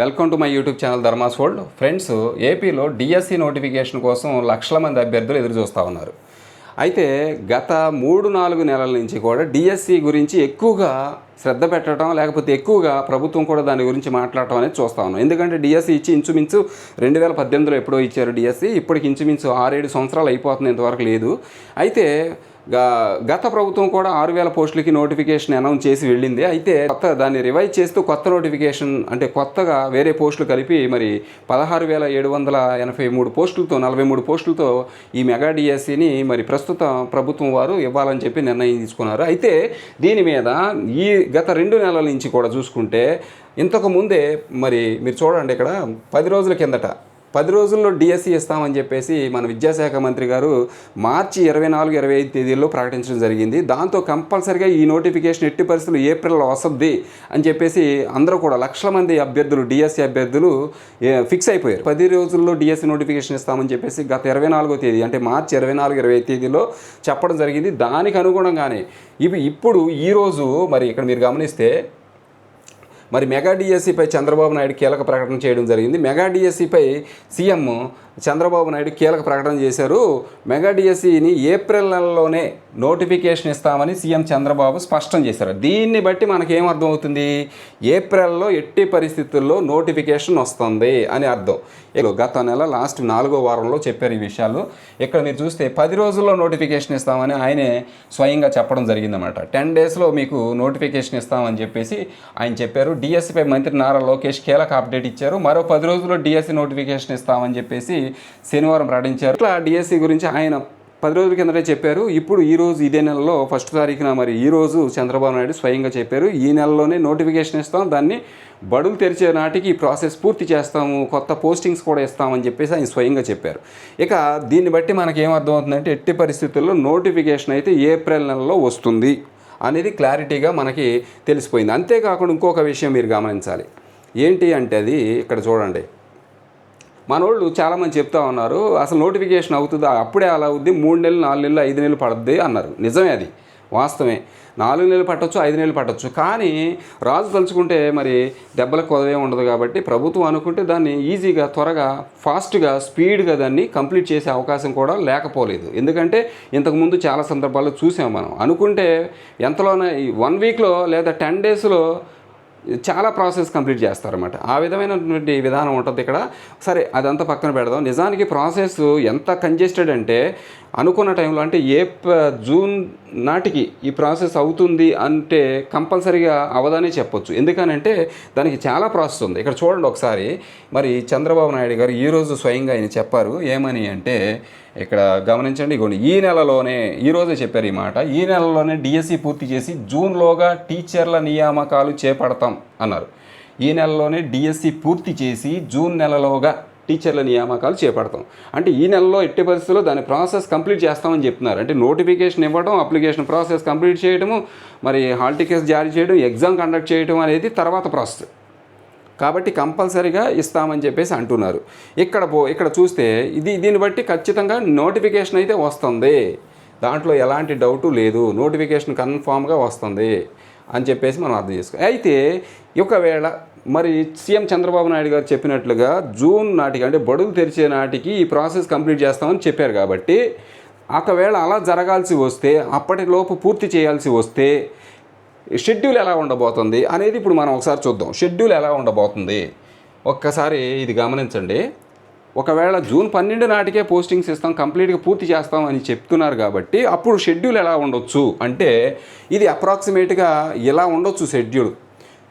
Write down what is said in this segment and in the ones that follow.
Welcome to my YouTube channel Dharmas world. Friends ఏపీలో DSC notification కోసం లక్షల మంది అభ్యర్థులు ఎదురు చూస్తూ ఉన్నారు. అయితే గత మూడు నాలుగు నెలల నుంచి కూడా డిఎస్సి గురించి ఎక్కువగా శ్రద్ధ పెట్టడం లేకపోతే ఎక్కువగా ప్రభుత్వం కూడా దాని గురించి మాట్లాడటం అనేది చూస్తా ఉన్నాం. ఎందుకంటే డిఎస్సి ఇచ్చి ఇంచుమించు రెండు వేల పద్దెనిమిదిలో ఎప్పుడో ఇచ్చారు డిఎస్సి. ఇప్పటికి ఇంచుమించు ఆరేడు సంవత్సరాలు అయిపోతుంది ఇంతవరకు లేదు. అయితే గత ప్రభుత్వం కూడా ఆరు వేల పోస్టులకి నోటిఫికేషన్ అనౌన్స్ చేసి వెళ్ళింది. అయితే కొత్త దాన్ని రివైజ్ చేస్తూ కొత్త నోటిఫికేషన్ అంటే కొత్తగా వేరే పోస్టులు కలిపి మరి పదహారు వేల ఏడు వందల ఎనభై మూడు పోస్టులతో నలభై మూడు పోస్టులతో ఈ మెగా డిఎస్సిని మరి ప్రస్తుత ప్రభుత్వం వారు ఇవ్వాలని చెప్పి నిర్ణయం తీసుకున్నారు. అయితే దీని మీద ఈ గత రెండు నెలల నుంచి కూడా చూసుకుంటే ఇంతకు ముందే మరి మీరు చూడండి ఇక్కడ పది రోజుల కిందట పది రోజుల్లో డిఎస్సి ఇస్తామని చెప్పేసి మన విద్యాశాఖ మంత్రి గారు మార్చి ఇరవై నాలుగు ఇరవై ఐదు తేదీల్లో ప్రకటించడం జరిగింది. దాంతో కంపల్సరిగా ఈ నోటిఫికేషన్ ఎట్టి పరిస్థితులు ఏప్రిల్లో వస్తుంది అని చెప్పేసి అందరూ కూడా లక్షల మంది అభ్యర్థులు డిఎస్సి అభ్యర్థులు ఫిక్స్ అయిపోయారు. పది రోజుల్లో డిఎస్సి నోటిఫికేషన్ ఇస్తామని చెప్పేసి గత ఇరవై నాలుగో తేదీ అంటే మార్చి ఇరవై నాలుగు ఇరవై ఐదు తేదీలో చెప్పడం జరిగింది. దానికి అనుగుణంగానే ఇవి ఇప్పుడు ఈరోజు మరి ఇక్కడ మీరు గమనిస్తే మరి మెగా డిఎస్సిపై చంద్రబాబు నాయుడు కీలక ప్రకటన చేయడం జరిగింది. మెగా డిఎస్సిపై సీఎం చంద్రబాబు నాయుడు కీలక ప్రకటన చేశారు. మెగా డిఎస్సిని ఏప్రిల్ నెలలోనే నోటిఫికేషన్ ఇస్తామని సీఎం చంద్రబాబు స్పష్టం చేశారు. దీన్ని బట్టి మనకేం అర్థం అవుతుంది ఏప్రిల్లో ఎట్టి పరిస్థితుల్లో నోటిఫికేషన్ వస్తుంది అని అర్థం. గత నెల లాస్ట్ నాలుగో వారంలో చెప్పారు ఈ విషయాలు. ఇక్కడ మీరు చూస్తే పది రోజుల్లో నోటిఫికేషన్ ఇస్తామని ఆయనే స్వయంగా చెప్పడం జరిగిందన్నమాట. టెన్ డేస్లో మీకు నోటిఫికేషన్ ఇస్తామని చెప్పేసి ఆయన చెప్పారు. డిఎస్సిపై మంత్రి నారా లోకేష్ కీలక అప్డేట్ ఇచ్చారు. మరో పది రోజుల్లో డిఎస్సి నోటిఫికేషన్ ఇస్తామని చెప్పేసి శనివారం ప్రకటించారు. ఇట్లా డిఎస్సి గురించి ఆయన పది రోజుల కిందటే చెప్పారు. ఇప్పుడు ఈ రోజు ఇదే నెలలో ఫస్ట్ తారీఖున మరి ఈ రోజు చంద్రబాబు నాయుడు స్వయంగా చెప్పారు. ఈ నెలలోనే నోటిఫికేషన్ ఇస్తాం. దాన్ని బడులు తెరిచే నాటికి ఈ ప్రాసెస్ పూర్తి చేస్తాము. కొత్త పోస్టింగ్స్ కూడా ఇస్తామని చెప్పేసి ఆయన స్వయంగా చెప్పారు. ఇక దీన్ని బట్టి మనకి ఏం ఎట్టి పరిస్థితుల్లో నోటిఫికేషన్ అయితే ఏప్రిల్ నెలలో వస్తుంది. అనేది క్లారిటీగా మనకి తెలిసిపోయింది. అంతేకాకుండా ఇంకొక విషయం మీరు గమనించాలి. ఏంటి అంటే అది ఇక్కడ చూడండి. మనోళ్ళు చాలామంది చెప్తా ఉన్నారు అసలు నోటిఫికేషన్ అవుతుందా? అప్పుడే అలా అవుద్ది మూడు నెలలు నాలుగు నెలలు ఐదు నెలలు పడుద్ది అన్నారు. నిజమే అది. వాస్తవమే. నాలుగు నెలలు పట్టొచ్చు ఐదు నెలలు పట్టొచ్చు. కానీ రాజు తలుచుకుంటే మరి దెబ్బలకు కొదవే ఉండదు కాబట్టి ప్రభుత్వం అనుకుంటే దాన్ని ఈజీగా త్వరగా ఫాస్ట్గా స్పీడ్గా దాన్ని కంప్లీట్ చేసే అవకాశం కూడా లేకపోలేదు. ఎందుకంటే ఇంతకుముందు చాలా సందర్భాల్లో చూసాం మనం. అనుకుంటే ఎంతలోనే వన్ వీక్లో లేదా టెన్ డేస్లో చాలా ప్రాసెస్ కంప్లీట్ చేస్తారన్నమాట. ఆ విధమైనటువంటి విధానం ఉంటుంది ఇక్కడ. సరే అదంతా పక్కన పెడదాం. నిజానికి ప్రాసెస్ ఎంత కంజెస్టెడ్ అంటే అనుకున్న టైంలో అంటే ఏ జూన్ నాటికి ఈ ప్రాసెస్ అవుతుంది అంటే కంపల్సరీగా అవదనే చెప్పొచ్చు. ఎందుకనంటే దానికి చాలా ప్రాసెస్ ఉంది. ఇక్కడ చూడండి ఒకసారి. మరి చంద్రబాబు నాయుడు గారు ఈరోజు స్వయంగా ఆయన చెప్పారు. ఏమని అంటే ఇక్కడ గమనించండి ఇగోండి ఈ నెలలోనే ఈరోజే చెప్పారు ఈ మాట ఈ నెలలోనే డిఎస్సి పూర్తి చేసి జూన్లోగా టీచర్ల నియామకాలు చేపడతాం అన్నారు. ఈ నెలలోనే డిఎస్సి పూర్తి చేసి జూన్ నెలలోగా టీచర్ల నియామకాలు చేపడతాం. అంటే ఈ నెలలో ఎట్టి పరిస్థితుల్లో దాని ప్రాసెస్ కంప్లీట్ చేస్తామని చెప్తున్నారు. అంటే నోటిఫికేషన్ ఇవ్వడం అప్లికేషన్ ప్రాసెస్ కంప్లీట్ చేయడము మరి హాల్ టికెట్స్ జారీ చేయడం ఎగ్జామ్ కండక్ట్ చేయడం అనేది తర్వాత ప్రాసెస్. కాబట్టి కంపల్సరీగా ఇస్తామని చెప్పేసి అంటున్నారు. ఇక్కడ పో ఇక్కడ చూస్తే ఇది దీన్ని బట్టి ఖచ్చితంగా నోటిఫికేషన్ అయితే వస్తుంది. దాంట్లో ఎలాంటి డౌటు లేదు. నోటిఫికేషన్ కన్ఫామ్గా వస్తుంది అని చెప్పేసి మనం అర్థం చేసుకో అయితే ఒకవేళ మరి సీఎం చంద్రబాబు నాయుడు గారు చెప్పినట్లుగా జూన్ నాటికి అంటే బడులు తెరిచే నాటికి ఈ ప్రాసెస్ కంప్లీట్ చేస్తామని చెప్పారు కాబట్టి ఒకవేళ అలా జరగాల్సి వస్తే అప్పటిలోపు పూర్తి చేయాల్సి వస్తే షెడ్యూల్ ఎలా ఉండబోతుంది అనేది ఇప్పుడు మనం ఒకసారి చూద్దాం. షెడ్యూల్ ఎలా ఉండబోతుంది? ఒక్కసారి ఇది గమనించండి. ఒకవేళ జూన్ పన్నెండు నాటికే పోస్టింగ్స్ ఇస్తాం కంప్లీట్గా పూర్తి చేస్తాం అని చెప్తున్నారు కాబట్టి అప్పుడు షెడ్యూల్ ఎలా ఉండొచ్చు? అంటే ఇది అప్రాక్సిమేట్గా ఇలా ఉండొచ్చు షెడ్యూల్.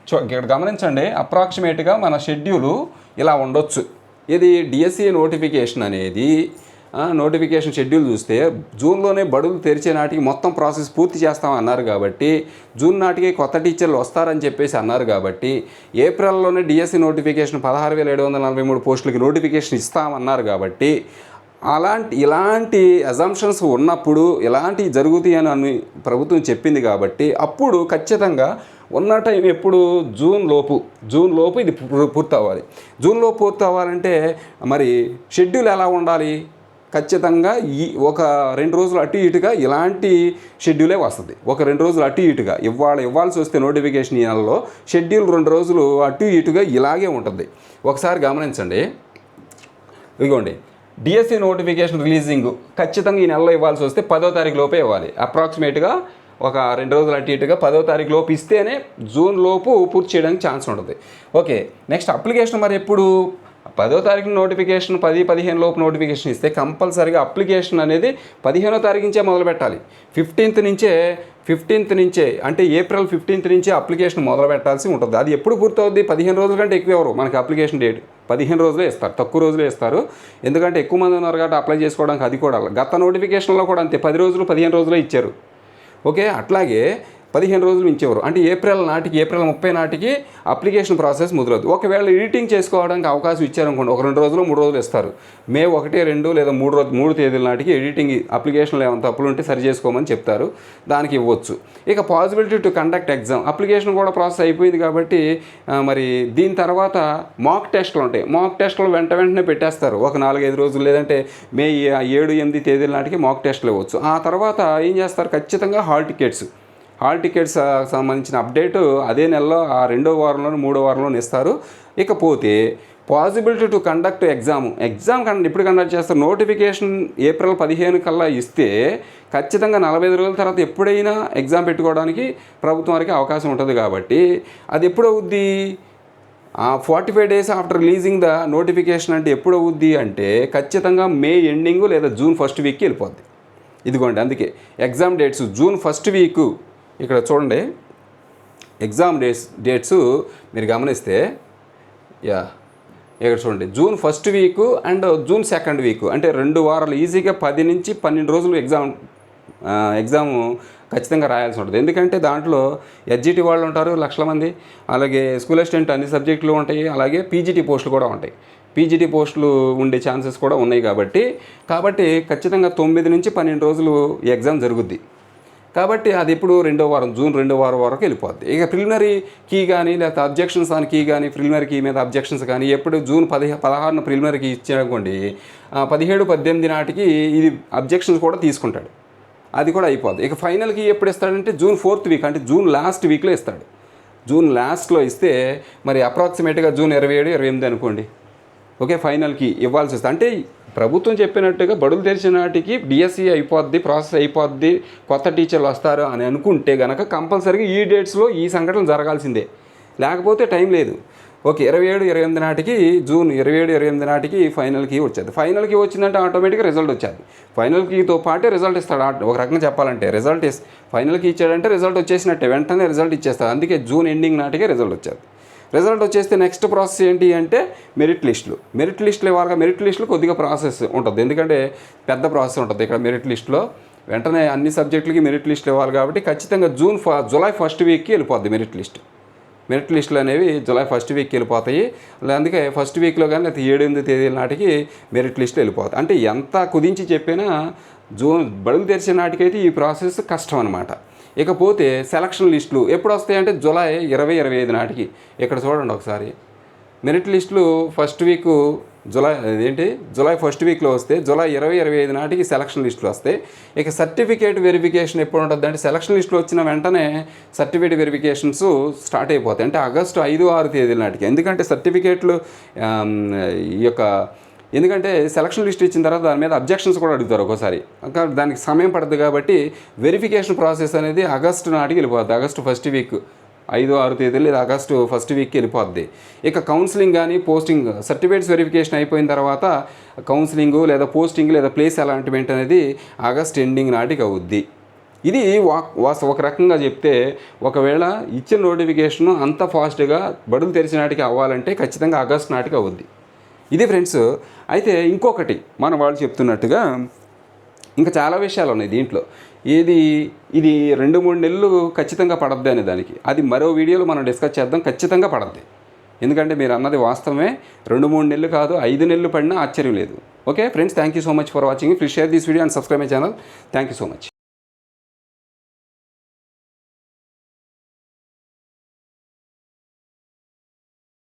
చో ఇక్కడ గమనించండి. అప్రాక్సిమేట్గా మన షెడ్యూలు ఇలా ఉండొచ్చు. ఇది డిఎస్సి నోటిఫికేషన్ అనేది నోటిఫికేషన్ షెడ్యూల్ చూస్తే జూన్లోనే బడులు తెరిచే నాటికి మొత్తం ప్రాసెస్ పూర్తి చేస్తాం అన్నారు కాబట్టి జూన్ నాటికి కొత్త టీచర్లు వస్తారని చెప్పేసి అన్నారు కాబట్టి ఏప్రిల్లోనే డిఎస్సి నోటిఫికేషన్ పదహారు వేల ఏడు వందల నలభై మూడు పోస్టులకి నోటిఫికేషన్ ఇస్తామన్నారు కాబట్టి అలాంటి ఇలాంటి అజంప్షన్స్ ఉన్నప్పుడు ఇలాంటి జరుగుతాయి అని అని ప్రభుత్వం చెప్పింది కాబట్టి అప్పుడు ఖచ్చితంగా ఉన్న టైం ఎప్పుడు? జూన్ లోపు. జూన్ లోపు ఇది పూర్తవ్వాలి. పూర్తి అవ్వాలి పూర్తి అవ్వాలంటే మరి షెడ్యూల్ ఎలా ఉండాలి? ఖచ్చితంగా ఈ ఒక రెండు రోజులు అటు ఇటుగా ఇలాంటి షెడ్యూలే వస్తుంది. ఒక రెండు రోజులు అటు ఇటుగా ఇవాళ ఇవ్వాల్సి వస్తే నోటిఫికేషన్ ఈ నెలలో షెడ్యూల్ రెండు రోజులు అటు ఇటుగా ఇలాగే ఉంటుంది. ఒకసారి గమనించండి. ఇదిగోండి డిఎస్సి నోటిఫికేషన్ రిలీజింగ్ ఖచ్చితంగా ఈ నెలలో ఇవ్వాల్సి వస్తే పదో తారీఖు లోపే ఇవ్వాలి. అప్రాక్సిమేట్గా ఒక రెండు రోజులు అటు ఇటుగా పదో తారీఖు లోపు ఇస్తేనే జూన్ లోపు పూర్తి చేయడానికి ఛాన్స్ ఉంటుంది. ఓకే నెక్స్ట్ అప్లికేషన్ మరి ఎప్పుడు? పదో తారీఖు నోటిఫికేషన్ పది పదిహేను లోపు నోటిఫికేషన్ ఇస్తే కంపల్సరీగా అప్లికేషన్ అనేది పదిహేనో తారీఖు నుంచే మొదలు పెట్టాలి. ఫిఫ్టీన్త్ నుంచే ఫిఫ్టీన్త్ నుంచే అంటే ఏప్రిల్ ఫిఫ్టీన్త్ నుంచే అప్లికేషన్ మొదలు పెట్టాల్సి ఉంటుంది. అది ఎప్పుడు పూర్తవుద్ది? పదిహేను రోజుల కంటే ఎక్కువ ఎవరు? మనకి అప్లికేషన్ డేట్ పదిహేను రోజులే ఇస్తారు. తక్కువ రోజులే ఇస్తారు. ఎందుకంటే ఎక్కువ మంది ఉన్నారు కాబట్టి అప్లై చేసుకోవడానికి అది కూడా గత నోటిఫికేషన్లో కూడా అంతే. పది రోజులు పదిహేను రోజులే ఇచ్చారు. ఓకే? అట్లాగే పదిహేను రోజులు మించేవారు. అంటే ఏప్రిల్ నాటికి ఏప్రిల్ ముప్పై నాటికి అప్లికేషన్ ప్రాసెస్ మొదలవుతుంది ఒకవేళ ఎడిటింగ్ చేసుకోవడానికి అవకాశం ఇచ్చారనుకోండి ఒక రెండు రోజులు మూడు రోజులు ఇస్తారు. మే ఒకటి రెండు లేదా మూడు రోజు మూడు తేదీల నాటికి ఎడిటింగ్ అప్లికేషన్లో ఏమైనా తప్పులు ఉంటే సరి చేసుకోమని చెప్తారు. దానికి ఇవ్వచ్చు. ఇక possibility to conduct exam application కూడా ప్రాసెస్ అయిపోయింది కాబట్టి మరి దీని తర్వాత మాక్ టెస్ట్లు ఉంటాయి. మాక్ టెస్ట్లు వెంట వెంటనే పెట్టేస్తారు. ఒక నాలుగైదు రోజులు లేదంటే మే ఏడు ఎనిమిది తేదీల నాటికి మాక్ టెస్ట్లు ఇవ్వచ్చు. ఆ తర్వాత ఏం చేస్తారు? ఖచ్చితంగా హాల్ టికెట్స్ హాల్ టికెట్స్ సంబంధించిన అప్డేట్ అదే నెలలో ఆ రెండో వారంలో మూడో వారంలో ఇస్తారు. ఇకపోతే possibility to conduct exam exam కండ ఇప్పుడు కండక్ట్ చేస్తారు? నోటిఫికేషన్ ఏప్రిల్ పదిహేను కల్లా ఇస్తే ఖచ్చితంగా నలభై ఐదు రోజుల తర్వాత ఎప్పుడైనా ఎగ్జామ్ పెట్టుకోవడానికి ప్రభుత్వం వారికి అవకాశం ఉంటుంది కాబట్టి అది ఎప్పుడు అవుద్ది? Forty five days after releasing the notification అంటే ఎప్పుడు అవుద్ది అంటే ఖచ్చితంగా మే ఎండింగ్ లేదా జూన్ ఫస్ట్ వీక్కి వెళ్ళిపోద్ది. ఇదిగోండి అందుకే. Exam dates June first week ఇక్కడ చూడండి. ఎగ్జామ్ డేట్స్ డేట్స్ మీరు గమనిస్తే యా ఇక్కడ చూడండి. June first week and June second week అంటే రెండు వారాలు ఈజీగా పది నుంచి పన్నెండు రోజులు ఎగ్జామ్ ఎగ్జామ్ ఖచ్చితంగా రాయాల్సి ఉంటుంది. ఎందుకంటే దాంట్లో ఎస్జిటి వాళ్ళు ఉంటారు లక్షల మంది. అలాగే స్కూల్ అసిస్టెంట్ అన్ని సబ్జెక్టులు ఉంటాయి. అలాగే పీజీటీ పోస్టులు కూడా ఉంటాయి. పీజీటీ పోస్టులు ఉండే ఛాన్సెస్ కూడా ఉన్నాయి కాబట్టి. కాబట్టి ఖచ్చితంగా తొమ్మిది నుంచి పన్నెండు రోజులు ఈ ఎగ్జామ్ జరుగుద్ది. కాబట్టి అది ఇప్పుడు రెండో వారం జూన్ రెండో వారం వరకు వెళ్ళిపోద్ది. ఇక ప్రిలిమినరీ కీ కానీ లేకపోతే అబ్జెక్షన్స్ ఆన్ కీ కానీ ప్రిలిమినరీ కీ మీద అబ్జెక్షన్స్ కానీ ఎప్పుడు జూన్ పదిహే పదహారున ప్రిలిమినరీ కీ ఇచ్చారనుకోండి పదిహేడు పద్దెనిమిది నాటికి ఇది అబ్జెక్షన్స్ కూడా తీసుకుంటాడు. అది కూడా అయిపోద్ది. ఇక ఫైనల్కి ఎప్పుడు ఇస్తాడంటే జూన్ ఫోర్త్ వీక్ అంటే జూన్ లాస్ట్ వీక్లో ఇస్తాడు. జూన్ లాస్ట్లో ఇస్తే మరి అప్రాక్సిమేట్గా జూన్ ఇరవై ఏడు ఇరవై ఎనిమిది అనుకోండి. ఓకే ఫైనల్కి ఇవ్వాల్సి వస్తుంది. అంటే ప్రభుత్వం చెప్పినట్టుగా బడులు తెరిచిన నాటికి డిఎస్సి అయిపోద్ది ప్రాసెస్ అయిపోద్ది కొత్త టీచర్లు వస్తారు అని అనుకుంటే గనక కంపల్సరీగా ఈ డేట్స్లో ఈ సంఘటన జరగాల్సిందే. లేకపోతే టైం లేదు. ఓకే ఇరవై ఏడు ఇరవై ఎనిమిది నాటికి జూన్ ఇరవై ఏడు ఇరవై ఎనిమిది నాటికి ఫైనల్కి వచ్చేది. ఫైనల్కి వచ్చిందంటే ఆటోమేటిక్గా రిజల్ట్ వచ్చేది. ఫైనల్కితో పాటే రిజల్ట్ ఇస్తాడు. ఒక రకంగా చెప్పాలంటే రిజల్ట్ ఇస్ ఫైనల్కి ఇచ్చాడంటే రిజల్ట్ వచ్చేసినట్టే వెంటనే రిజల్ట్ ఇచ్చేస్తాడు. అందుకే జూన్ ఎండింగ్ నాటికే రిజల్ట్ వచ్చేది. రిజల్ట్ వచ్చేస్తే నెక్స్ట్ ప్రాసెస్ ఏంటి అంటే మెరిట్ లిస్టులు మెరిట్ లిస్టులు ఇవ్వాలి మెరిట్ లిస్టులు కొద్దిగా ప్రాసెస్ ఉంటుంది. ఎందుకంటే పెద్ద ప్రాసెస్ ఉంటుంది. ఇక్కడ మెరిట్ లిస్టులో వెంటనే అన్ని సబ్జెక్టులకి మెరిట్ లిస్టులు ఇవ్వాలి కాబట్టి ఖచ్చితంగా జూన్ ఫ జూలై ఫస్ట్ వీక్కి వెళ్ళిపోద్ది మెరిట్ లిస్ట్ మెరిట్ లిస్టులు అనేవి జూలై ఫస్ట్ వీక్కి వెళ్ళిపోతాయి. అందుకే ఫస్ట్ వీక్లో కానీ లేకపోతే ఏడు ఎనిమిది తేదీల నాటికి మెరిట్ లిస్టులు వెళ్ళిపోతాయి. అంటే ఎంత కుదించి చెప్పినా జూన్ బడులు తెరిచే నాటికైతే ఈ ప్రాసెస్ కష్టం అనమాట ఇకపోతే సెలక్షన్ లిస్టులు ఎప్పుడు వస్తాయంటే జూలై ఇరవై ఇరవై ఐదు నాటికి. ఇక్కడ చూడండి ఒకసారి. మెరిట్ లిస్టులు ఫస్ట్ వీక్ జూలై ఏంటి? జూలై ఫస్ట్ వీక్లో వస్తే జూలై ఇరవై ఇరవై ఐదు నాటికి సెలక్షన్ లిస్టులు వస్తాయి. ఇక సర్టిఫికేట్ వెరిఫికేషన్ ఎప్పుడు ఉంటుంది అంటే సెలక్షన్ లిస్టులు వచ్చిన వెంటనే సర్టిఫికేట్ వెరిఫికేషన్స్ స్టార్ట్ అయిపోతాయి. అంటే ఆగస్టు ఐదు ఆరు తేదీల నాటికి. ఎందుకంటే సర్టిఫికేట్లు ఈ యొక్క ఎందుకంటే సెలక్షన్ లిస్ట్ ఇచ్చిన తర్వాత దాని మీద అబ్జెక్షన్స్ కూడా అడుగుతారు ఒక్కోసారి. ఇంకా దానికి సమయం పడుతుంది కాబట్టి వెరిఫికేషన్ ప్రాసెస్ అనేది ఆగస్టు నాటికి వెళ్ళిపోద్ది. ఆగస్టు ఫస్ట్ వీక్ ఐదు ఆరు తేదీలు లేదా ఆగస్టు ఫస్ట్ వీక్కి వెళ్ళిపోద్ది. ఇక కౌన్సిలింగ్ కానీ పోస్టింగ్ సర్టిఫికేట్స్ వెరిఫికేషన్ అయిపోయిన తర్వాత కౌన్సిలింగ్ లేదా పోస్టింగ్ లేదా ప్లేస్ అలాంటిమెంట్ అనేది ఆగస్ట్ ఎండింగ్ నాటికి అవుద్ది. ఇది వా- వాస్ ఒక రకంగా చెప్తే ఒకవేళ ఇచ్చిన నోటిఫికేషన్ అంత ఫాస్ట్గా బడులు తెరిచిన నాటికి అవ్వాలంటే ఖచ్చితంగా ఆగస్ట్ నాటికి అవుద్ది. ఇది ఫ్రెండ్స్ అయితే ఇంకొకటి మన వాళ్ళు చెప్తున్నట్టుగా ఇంకా చాలా విషయాలు ఉన్నాయి దీంట్లో. ఏది ఇది రెండు మూడు నెలలు ఖచ్చితంగా పడద్ది అనే దానికి. అది మరో వీడియోలో మనం డిస్కస్ చేద్దాం ఖచ్చితంగా పడద్ది. ఎందుకంటే మీరు అన్నది వాస్తవమే రెండు మూడు నెలలు కాదు ఐదు నెలలు పడినా ఆశ్చర్యం లేదు. Okay friends thank you so much for watching. Please share this video and subscribe my channel. Thank you so much.